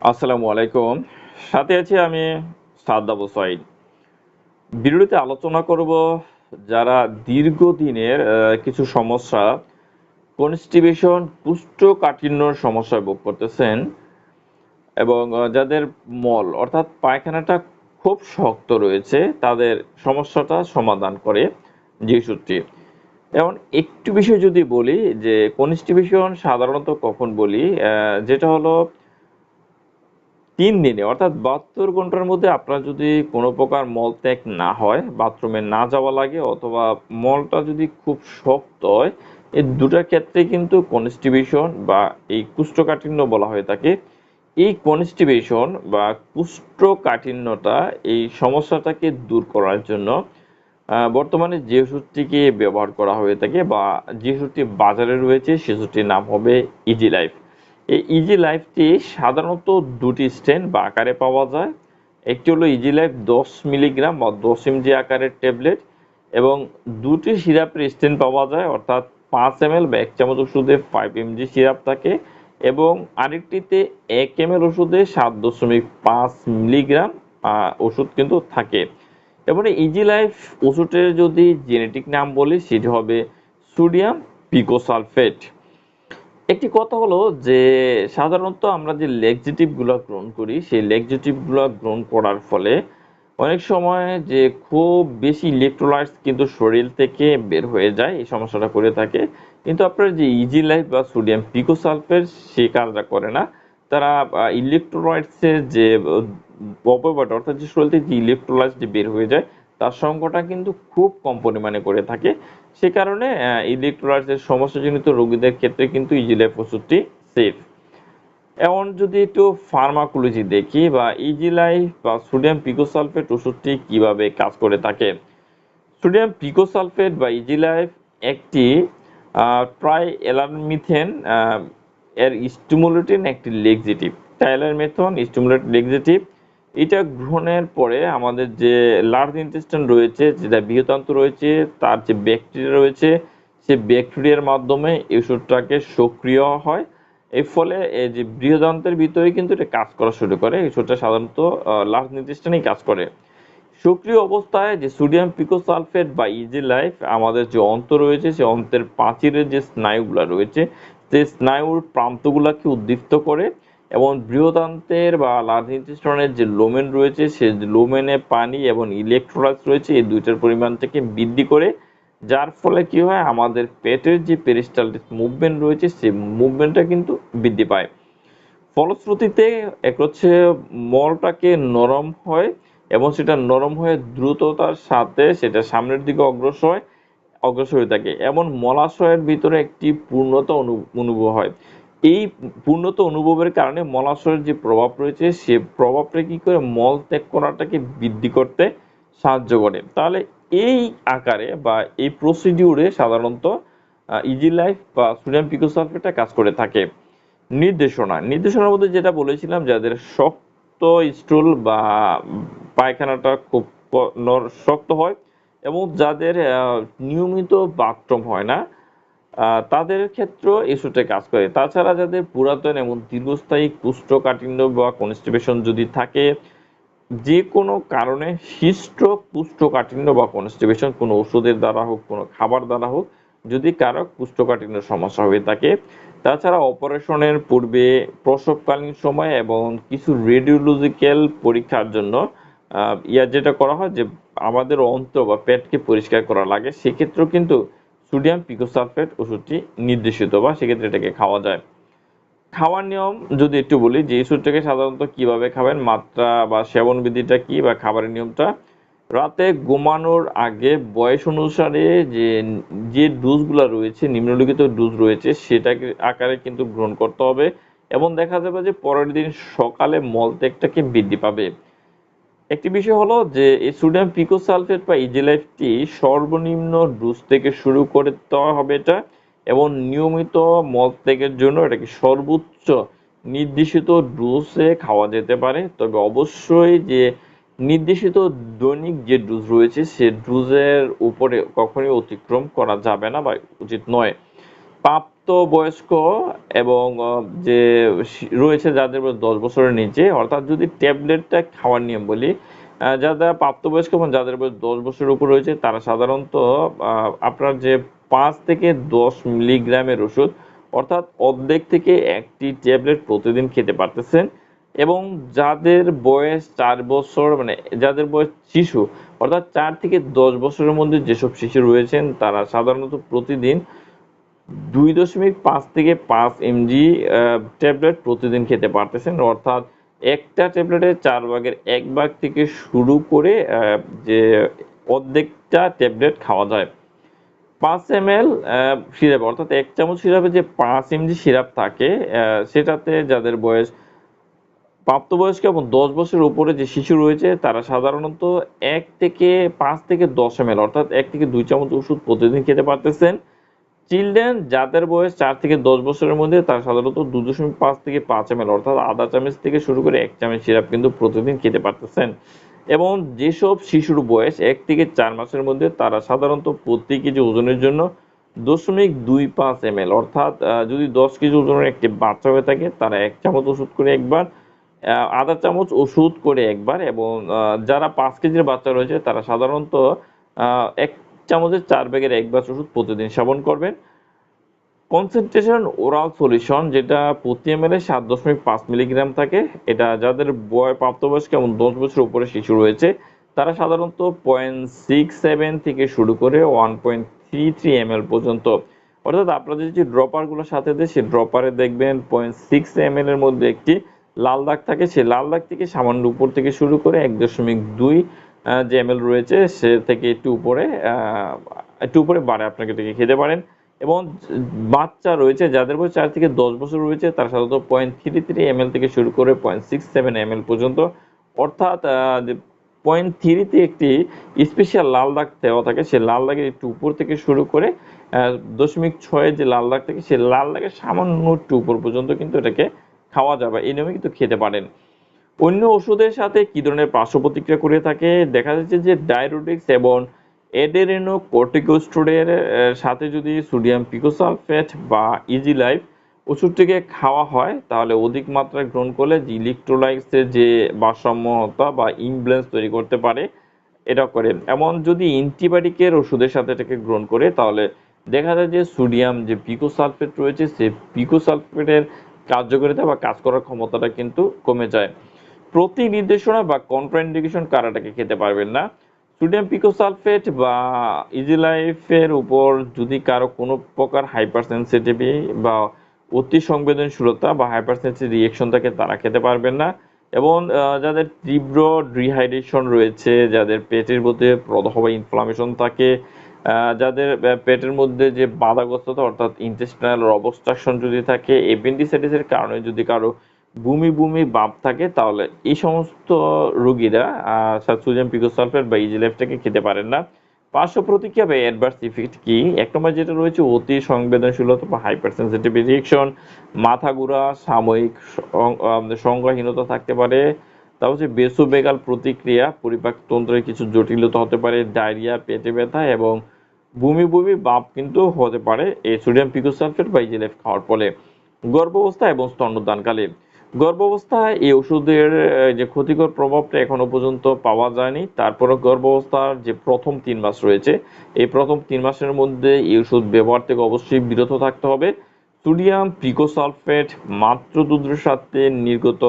আসসালামু আলাইকুম। সাথে আছি আমি সাদ্দাবু সাইদ। ভিডিওতে আলোচনা করব যারা দীর্ঘদিনের কিছু সমস্যা কনস্টিপেশন কুষ্ঠকাঠিন্যর সমস্যায় ভোগ করতেছেন এবং যাদের মল, অর্থাৎ পায়খানাটা খুব শক্ত রয়েছে, তাদের সমস্যাটা সমাধান করে যে সূত্রে এখন একটু বিষয় যদি বলি, যে কনস্টিপেশন সাধারণত কখন বলি যেটা হলো তিন দিনে, অর্থাৎ বাহাত্তর ঘণ্টার মধ্যে আপনার যদি কোনো প্রকার মলত্যাগ না হয়, বাথরুমে না যাওয়া লাগে অথবা মলটা যদি খুব শক্ত হয়, এই দুটার ক্ষেত্রে কিন্তু কনস্টিপেশন বা এই কুষ্ঠকাঠিন্য বলা হয়ে থাকে। এই কনস্টিপেশন বা কুষ্ঠকাঠিন্যটা এই সমস্যাটাকে দূর করার জন্য বর্তমানে যে ওষুধটিকে ব্যবহার করা হয়ে থাকে বা যে ওষুধটি বাজারে রয়েছে সে নাম হবে ইজি লাইফ এই ইজি লাইফটি সাধারণত দুটি স্ট্রেন বা আকারে পাওয়া যায়। একটি হলো ইজি লাইফ দশ মিলিগ্রাম বা দশ এমজি আকারের ট্যাবলেট এবং দুটি সিরাপের স্ট্রেন পাওয়া যায়, অর্থাৎ পাঁচ এম বা এক চামচ ওষুধে ফাইভ এমজি সিরাপ থাকে এবং আরেকটিতে এক এম ওষুধে সাত দশমিক পাঁচ মিলিগ্রাম ওষুধ কিন্তু থাকে। এবারে ইজি লাইফ ওষুধের যদি জেনেটিক নাম বলি, সেটি হবে সোডিয়াম পিকোসালফেট একটি কথা হলো যে, সাধারণত আমরা যে লেগজেটিভগুলো গ্রহণ করি, সেই লেগজেটিভগুলো গ্রহণ করার ফলে অনেক সময় যে খুব বেশি ইলেকট্রোলাইটস কিন্তু শরীর থেকে বের হয়ে যায়, এই সমস্যাটা করে থাকে। কিন্তু আপনার যে ইজি লাইফ বা সোডিয়াম পিকোসালফেট সে কাজটা করে না। তারা ইলেকট্রোলাইটসের যে অপব্যবহার, অর্থাৎ যে শরীর থেকে যে ইলেকট্রোলাইটস যে বের হয়ে যায় তার সংখ্যাটা কিন্তু খুব কম পরিমাণে করে থাকে। সে কারণে ইলেকট্রোলাইটসের সমস্যাজনিত রোগীদের ক্ষেত্রে কিন্তু ইজিলাইফ ওষুধটি সেফ এখন যদি একটু ফার্মাকোলজি দেখি বা ইজিলাইফ বা সোডিয়াম পিকোসালফেট ওষুধটি কীভাবে কাজ করে থাকে? সোডিয়াম পিকোসালফেট বা ইজিলাইফ একটি প্রায় এলারমিথেন এর স্টিমুলেটিং একটি লেগজেটিভ টাইলার মেথন স্টিমুলেট লেগজেটিভ এটা গ্রহণের পরে আমাদের যে লার্জ ইন্টেস্টাইন রয়েছে, যেটা বৃহতান্ত রয়েছে, তার যে ব্যাকটেরিয়া রয়েছে সে ব্যাকটেরিয়ার মাধ্যমে এই ওষুধটাকে সক্রিয় হয়। এর ফলে এই যে বৃহদান্তের ভিতরে কিন্তু এটা কাজ করা শুরু করে। এই ওষুধটা সাধারণত লার্জ ইন্টেস্টাইনেই কাজ করে। সক্রিয় অবস্থায় যে সোডিয়াম পিকোসালফেট বা ইজি লাইফ আমাদের যে অন্ত রয়েছে, সেই অন্তের প্রাচীরের যে স্নায়ুগুলা রয়েছে, সেই স্নায়ুর প্রান্তগুলাকে উদ্দীপ্ত করে এবং বৃহদান্তের বা লার্জ যে লোমেন রয়েছে, সে লোমেনে পানি এবং ইলেকট্রোলাইটস রয়েছে, এই দুইটার পরিমাণ থেকে বৃদ্ধি করে, যার ফলে কি হয়, আমাদের পেটের যে পেরিস্টালটিস মুভমেন্ট রয়েছে, সেই মুভমেন্টটা কিন্তু বৃদ্ধি পায়। ফলশ্রুতিতে এক হচ্ছে মলটাকে নরম হয় এবং সেটা নরম হয়ে দ্রুততার সাথে সেটা সামনের দিকে অগ্রসর হয়, অগ্রসর হয়ে থাকে। এমন মলাশয়ের ভিতরে একটি পূর্ণতা অনু- অনুভব হয়। এই পূর্ণত অনুভবের কারণে মলাশয়ের যে প্রভাব রয়েছে, সে প্রভাবটা কি করে মল ত্যাগ করাটাকে বৃদ্ধি করতে সাহায্য করে? তাহলে এই আকারে বা এই প্রসিডিউরে সাধারণত ইজি লাইফ বা সোডিয়াম পিকোসালফেটটা কাজ করে থাকে। নির্দেশনা। নির্দেশনার মধ্যে যেটা বলেছিলাম, যাদের শক্ত স্টুল বা পায়খানাটা খুব শক্ত হয় এবং যাদের নিয়মিত বাথরুম হয় না তাদের ক্ষেত্রেও এসুটে কাজ করে। তাছাড়া যাদের পুরাতন এবং দীর্ঘস্থায়ী কুষ্ঠকাঠিন্য বা কনস্টিপেশন যদি থাকে, যে কোনো কারণে শিষ্ট কুষ্ঠকাঠিন্য বা কনস্টিপেশন, কোনো ওষুধের দ্বারা হোক, কোনো খাবার দ্বারা হোক, যদি কারও কুষ্ঠকাঠিন্য সমস্যা হয়ে থাকে। তাছাড়া অপারেশনের পূর্বে প্রসবকালীন সময় এবং কিছু রেডিওলজিক্যাল পরীক্ষার জন্য ইয়া যেটা করা হয় যে, আমাদের অন্ত বা পেটকে পরিষ্কার করা লাগে। সেক্ষেত্রেও কিন্তু সোডিয়াম পিকোসালফেট ওষুধটি নির্দেশিত বা সেক্ষেত্রে এটাকে খাওয়া যায়। খাওয়ার নিয়ম যদি একটু বলি, যে ওষুধটাকে সাধারণত কীভাবে খাবেন, মাত্রা বা সেবন বিধিটা কি বা খাবারের নিয়মটা? রাতে ঘুমানোর আগে বয়স অনুসারে যে যে ডোজগুলো রয়েছে, নিম্নলিখিত ডোজ রয়েছে, সেটাকে আকারে কিন্তু গ্রহণ করতে হবে এবং দেখা যাবে যে পরের দিন সকালে মলত্যাগটাকে বৃদ্ধি পাবে। একটি বিষয় হলো যে সোডিয়াম পিকোসালফেট বা ইজিলাইফটি সর্বনিম্ন ডোজ থেকে শুরু করতে হবে এটা এবং নিয়মিত মলত্যাগের জন্য এটাকে সর্বোচ্চ নির্দেশিত ডোজে খাওয়া যেতে পারে। তবে অবশ্যই যে নির্দেশিত দৈনিক যে ডোজ রয়েছে, সে ডোজের উপরে কখনোই অতিক্রম করা যাবে না বা উচিত নয়। প্রাপ্ত প্রাপ্তবয়স্ক এবং যে রয়েছে যাদের দশ বছরের নিচে, অর্থাৎ যদি ট্যাবলেটটা খাওয়ার নিয়ম বলি যারা প্রাপ্তবয়স্ক এবং যাদের দশ বছরের উপর রয়েছে, তারা সাধারণত আপনার যে পাঁচ থেকে দশ মিলিগ্রামের ওষুধ, অর্থাৎ অর্ধেক থেকে একটি ট্যাবলেট প্রতিদিন খেতে পারতেছেন এবং যাদের বয়স চার বছর মানে যাদের বয়স শিশু, অর্থাৎ চার থেকে দশ বছরের মধ্যে যেসব শিশু রয়েছেন, তারা সাধারণত প্রতিদিন দুই দশমিক পাঁচ থেকে পাঁচ এমজি ট্যাবলেট প্রতিদিন খেতে পারতেছেন। অর্থাৎ একটা ট্যাবলেটে চার ভাগের এক ভাগ থেকে শুরু করে যে অর্ধেকটা ট্যাবলেট খাওয়া যায়। পাঁচ এম এল সিরাপ, অর্থাৎ এক চামচ সিরাপে যে পাঁচ এমজি সিরাপ থাকে সেটাতে যাদের বয়স, প্রাপ্তবয়স্ক এবং দশ বছরের উপরে যে শিশু রয়েছে, তারা সাধারণত এক থেকে পাঁচ থেকে দশ এম অর্থাৎ এক থেকে দুই চামচ ওষুধ প্রতিদিন খেতে পারতেছেন। চিলড্রেন যাদের বয়স চার থেকে দশ বছরের মধ্যে, তারা সাধারণত দু দশমিক পাঁচ থেকে পাঁচ এম অর্থাৎ আধা চামচ থেকে শুরু করে এক চামচ সিরাপ কিন্তু প্রতিদিন খেতে পারতেছেন। এবং যেসব শিশুর বয়স এক থেকে চার মাসের মধ্যে, তারা সাধারণত প্রতি কেজি ওজনের জন্য দশমিক দুই পাঁচ এম অর্থাৎ যদি দশ কেজি ওজনের একটি বাচ্চা হয়ে থাকে, তারা এক চামচ ওষুধ করে একবার আধা চামচ ওষুধ করে একবার এবং যারা পাঁচ কেজির বাচ্চা রয়েছে, তারা সাধারণত এক চামচের চার ব্যাগের এক গ্লাস ওষুধ প্রতিদিন সেবন করবেন। কনসেন্ট্রেশন ওরাল সলিউশন যেটা প্রতি এম এল সাত দশমিক পাঁচ মিলিগ্রাম থাকে। এটা যাদের বয় প্রাপ্তবয়স্ক এবং দশ বছর উপরে শিশু রয়েছে, তারা সাধারণত পয়েন্ট সিক্স সেভেন থেকে শুরু করে one point three three M L পর্যন্ত। অর্থাৎ আপনাদের যে ড্রপারগুলোর সাথে দেয়, সেই ড্রপারে দেখবেন পয়েন্ট সিক্স এম এল এর মধ্যে একটি লাল দাগ থাকে। সেই লাল দাগ থেকে সামান্য উপর থেকে শুরু করে এক দশমিক দুই যে এম রয়েছে, সে থেকে একটু উপরে একটু উপরে বাড়ে আপনাকে এটাকে খেতে পারেন। এবং বাচ্চা রয়েছে, যাদের বয়স চার থেকে দশ বছর রয়েছে, তারা সাধারণত পয়েন্ট থ্রি থ্রি এমএল থেকে শুরু করে পয়েন্ট সিক্স সেভেন এমএল পর্যন্ত। অর্থাৎ পয়েন্ট থ্রিতে একটি স্পেশাল লাল দাগ দেওয়া থাকে, সেই লাল দাগের একটু উপর থেকে শুরু করে দশমিক ছয়ের যে লাল দাগ থাকে, সেই লাল দাগের সামান্য একটু উপর পর্যন্ত কিন্তু এটাকে খাওয়া যাবে। এই নিয়মে কিন্তু খেতে পারেন। অন্য ওষুধের সাথে কি ধরনের পার্শ্ব প্রতিক্রিয়া করে থাকে? দেখা যাচ্ছে যে ডায়রোটিক্স এবং এডেরেনো কর্টিকোস্টেরয়েড সাথে যদি সোডিয়াম পিকোসালফেট বা ইজি লাইফ ওষুধটিকে খাওয়া হয়, তাহলে অধিক মাত্রায় গ্রহণ করলে যে ইলেকট্রোলাইটসের যে ভারসাম্যহীনতা বা ইমব্যালেন্স তৈরি করতে পারে, এটা করে। এমন যদি অ্যান্টিবায়োটিকের ওষুধের সাথে এটাকে গ্রহণ করে, তাহলে দেখা যায় যে সোডিয়াম যে পিকোসালফেট রয়েছে সেই পিকোসালফেটের কার্যকারিতা বা কাজ করার ক্ষমতাটা কিন্তু কমে যায়। প্রতি নির্দেশনা বা কন্ট্রাইন্ডিকেশন কারাটাকে খেতে পারবেন না। সোডিয়াম পিকোসালফেট বা ইজিলাইফের উপর যদি কারও কোনো প্রকার হাইপার সেন্সিটিভি বা অতি সংবেদনশীলতা বা হাইপার সেন্সিটিভ রিয়েকশন থাকে, তারা খেতে পারবেন না। এবং যাদের তীব্র ডিহাইড্রেশন রয়েছে, যাদের পেটের মধ্যে প্রদাহ বা ইনফ্লামেশন থাকে যাদের পেটের মধ্যে যে বাধাগ্রস্ততা, অর্থাৎ ইন্টেস্টিনাল অবস্ট্রাকশন যদি থাকে এপেন্ডিসাইটিসের কারণে যদি কারও বমি বমি ভাব থাকে, তাহলে এই সমস্ত রোগীরা সোডিয়াম পিকোসালফেট বা ইজিলেফটাকে খেতে পারেন না। পার্শ্ব প্রতিক্রিয়া বা অ্যাডভার্স ইফেক্ট কি? এক নম্বর যেটা রয়েছে, অতি সংবেদনশীলতা বা হাইপার সেন্সিটিভ রিয়েকশন মাথা ঘোরা, সাময়িক সংজ্ঞাহীনতা থাকতে পারে। তারপর হচ্ছে বেসোবেগাল প্রতিক্রিয়া পরিপাকতন্ত্রের কিছু জটিলতা হতে পারে, ডায়রিয়া, পেটে ব্যথা এবং বমি বমি বাপ কিন্তু হতে পারে এই সোডিয়াম পিকোসালফেট বা ইজিলেফ খাওয়ার ফলে। গর্ভাবস্থা এবং স্তন্যদানকালে। গর্ভাবস্থায় এই ওষুধের যে ক্ষতিকর প্রভাবটা এখনও পর্যন্ত পাওয়া যায়নি। তারপরে গর্ভাবস্থার যে প্রথম তিন মাস রয়েছে, এই প্রথম তিন মাসের মধ্যে এই ওষুধ ব্যবহার থেকে অবশ্যই বিরত থাকতে হবে। সোডিয়াম পিকোসালফেট মাত্র দুধের সাথে নির্গত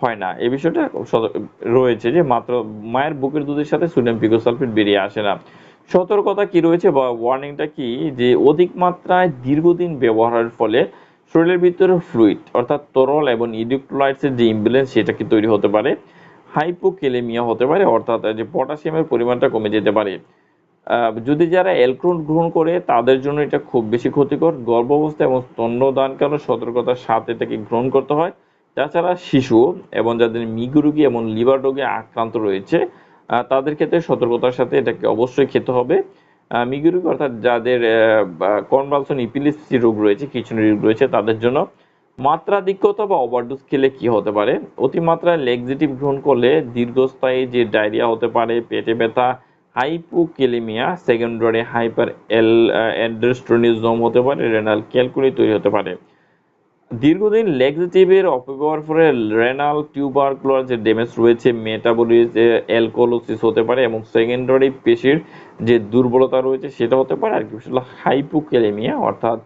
হয় না। এই বিষয়টা রয়েছে যে মাত্র মায়ের বুকের দুধের সাথে সোডিয়াম পিকোসালফেট বেরিয়ে আসে না। সতর্কতা কি রয়েছে বা ওয়ার্নিংটা কি? যে অধিক মাত্রায় দীর্ঘদিন ব্যবহারের ফলে শরীরের ভিতরে ফ্লুইড অর্থাৎ তরল এবং ইলেকট্রোলাইটসের যে ইমব্যালেন্স সেটা কি তৈরি হতে পারে। হাইপোকেলেমিয়া হতে পারে, অর্থাৎ যে পটাশিয়ামের পরিমাণটা কমে যেতে পারে। যদি যারা অ্যালকোহল গ্রহণ করে, তাদের জন্য এটা খুব বেশি ক্ষতিকর। গর্ভাবস্থা এবং স্তন্যদানকারী সতর্কতার সাথে এটাকে গ্রহণ করতে হয়। তাছাড়া শিশু এবং যাদের মিগু রোগী এবং লিভার রোগে আক্রান্ত রয়েছে তাদের ক্ষেত্রে সতর্কতার সাথে এটাকে অবশ্যই খেতে হবে। আহ, মিগু রোগী অর্থাৎ যাদের কনভালসন ইপিলিপসি রোগ রয়েছে কিছু রোগ রয়েছে তাদের জন্য মাত্রাধিক্যত বা ওভারডোজ খেলে কি হতে পারে? অতিমাত্রায় লেগজিটিভ গ্রহণ করলে দীর্ঘস্থায়ী যে ডায়রিয়া হতে পারে পেটে ব্যথা হাইপোকেলেমিয়া সেকেন্ডারি হাইপার এল অ্যান্ড্রোস্টোনিজম হতে পারে রেনাল ক্যালকুলি তৈরি হতে পারে। দীর্ঘদিন লেগজেটিভের অপব্যবহার ফলে রেনাল টিউবারকুলার ড্যামেজ রয়েছে মেটাবলিজ অ্যালকোলোসিস হতে পারে এবং সেকেন্ডারি পেশির যে দুর্বলতা রয়েছে, সেটা হতে পারে, আর কি হাইপোক্যালেমিয়া অর্থাৎ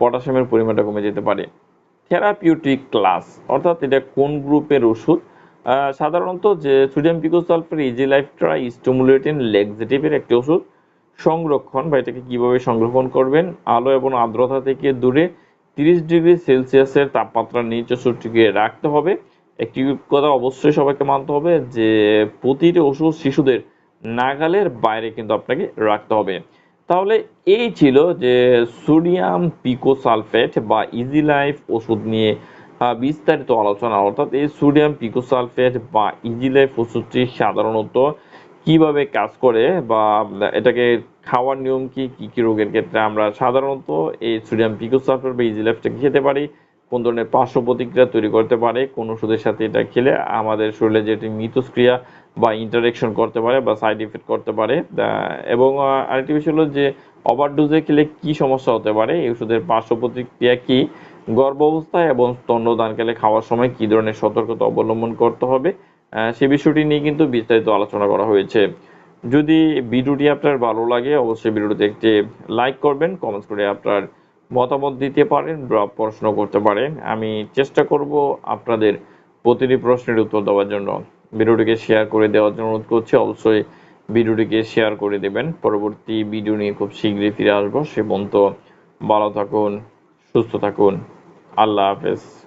পটাশিয়ামের পরিমাণটা কমে যেতে পারে। থেরাপিউটিক ক্লাস অর্থাৎ এটা কোন গ্রুপের ওষুধ? সাধারণত যে sodium picosulfate easy life try stimulating লেগজেটিভের একটি ওষুধ। সংরক্ষণ, বা এটাকে কীভাবে সংরক্ষণ করবেন? আলো এবং আর্দ্রতা থেকে দূরে তিরিশ ডিগ্রি সেলসিয়াসের তাপমাত্রা নিচে ওষুধটিকে রাখতে হবে। একটি কথা অবশ্যই সবাইকে মানতে হবে যে, প্রতিটি ওষুধ শিশুদের নাগালের বাইরে কিন্তু আপনাকে রাখতে হবে। তাহলে এই ছিল যে, সোডিয়াম পিকোসালফেট বা ইজি লাইফ ওষুধ নিয়ে বিস্তারিত আলোচনা। অর্থাৎ এই সোডিয়াম পিকোসালফেট বা ইজি লাইফ ওষুধটি সাধারণত কীভাবে কাজ করে বা, এটাকে খাওয়ার নিয়ম কি? কি কি রোগের ক্ষেত্রে আমরা সাধারণত এই সোডিয়াম পিকোসালফেট বা ইজি লাইফটাকে খেতে পারি। কোন ধরনের পার্শ্ব প্রতিক্রিয়া তৈরি করতে পারে, কোন ওষুধের সাথে এটা খেলে আমাদের শরীরে যেটি মিথস্ক্রিয়া বা ইন্টারেকশন করতে পারে বা সাইড ইফেক্ট করতে পারে। এবং আরেকটি বিষয় হলো যে ওভার ওভারডোজে খেলে কি সমস্যা হতে পারে? এই ওষুধের পার্শ্ব প্রতিক্রিয়া কি? গর্ভ অবস্থায় এবং স্তন্যদানকালে খাওয়ার সময় কি ধরনের সতর্কতা অবলম্বন করতে হবে? সে বিষয়টি নিয়ে কিন্তু বিস্তারিত আলোচনা করা হয়েছে। যদি ভিডিওটি আপনার ভালো লাগে, অবশ্যই ভিডিওটিতে একটি লাইক করবেন কমেন্টস করে আপনার মতামত দিতে পারেন বা প্রশ্ন করতে পারেন। আমি চেষ্টা করব আপনাদের প্রতিটি প্রশ্নের উত্তর দেওয়ার জন্য। ভিডিওটিকে শেয়ার করে দেওয়ার জন্য অনুরোধ করছি, অবশ্যই ভিডিওটিকে শেয়ার করে দেবেন। পরবর্তী ভিডিও নিয়ে খুব শীঘ্রই ফিরে আসব। সে পর্যন্ত ভালো থাকুন, সুস্থ থাকুন। আল্লাহ হাফেজ।